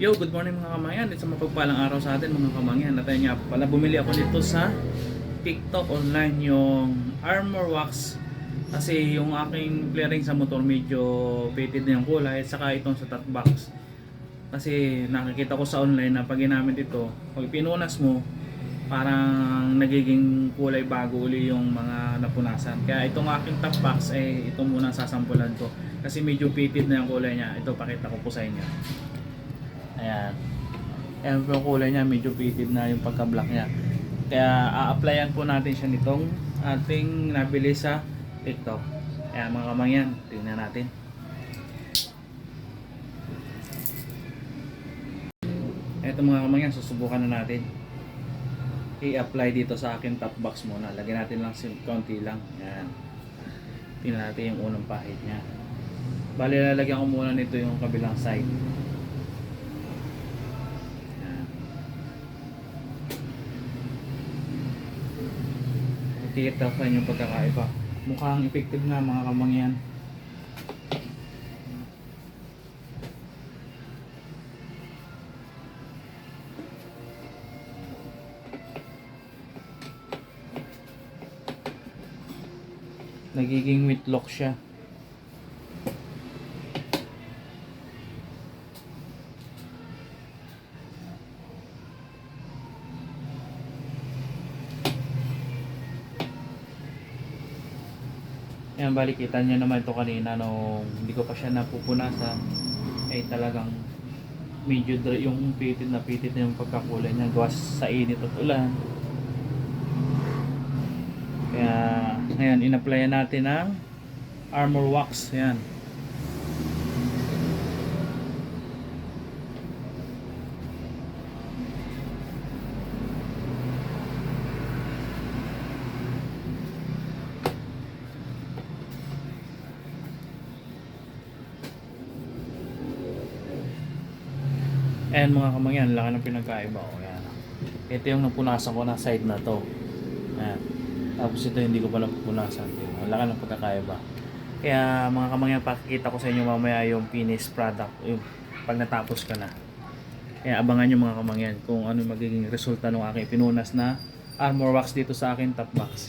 Yo, good morning mga kamangyan. It's a mapagpalang araw sa atin mga kamangyan. At ayun nga pala, bumili ako nito sa TikTok online yung Armor Wax. Kasi yung aking flaring sa motor medyo faded na yung kulay. At saka itong sa top box. Kasi nakikita ko sa online na pag ginamit ito, pag pinunas mo, parang nagiging kulay bago uli yung mga napunasan. Kaya itong aking top box ay ito muna sasampulan ko. Kasi medyo faded na yung kulay niya. Ito pakita ko po sa inyo. Ayan. Ayan po yung kulay niya, medyo faded na yung pagka-black niya. Kaya a-applyan po natin siya nitong ating nabili sa TikTok. Ayan mga kamangyan, tingnan natin. Ito mga kamangyan, susubukan na natin. I-apply dito sa akin top box muna. Lagyan natin lang konti lang. Ayan. Tingnan natin yung unang pahit niya. Bali, lalagyan ko muna nito yung kabilang side. Ayan. Kita sa inyo pagkakaiba. Mukhang effective nga mga kamangyan. Nagiging whitlock siya. Yan, bali kita niyo naman ito kanina nung hindi ko pa siya napupunasan ay talagang medyo dry yung pitid na pitid na yung pagkakulay niya gawas sa init at ulan. Kaya ngayon in-applyan natin ang armor wax. Yan. Ayan mga kamangyan, laki ng pinagkaiba ko. Yan. Ito yung napunasan ko na side na to. Ayan. Tapos ito hindi ko pa napupunasan. Ang laki ng pagkakaiba. Kaya mga kamangyan, pakikita ko sa inyo mamaya yung finished product. Yung pag natapos ka na. Kaya abangan nyo mga kamangyan kung ano magiging resulta ng aking pinunas na armor wax dito sa akin top box.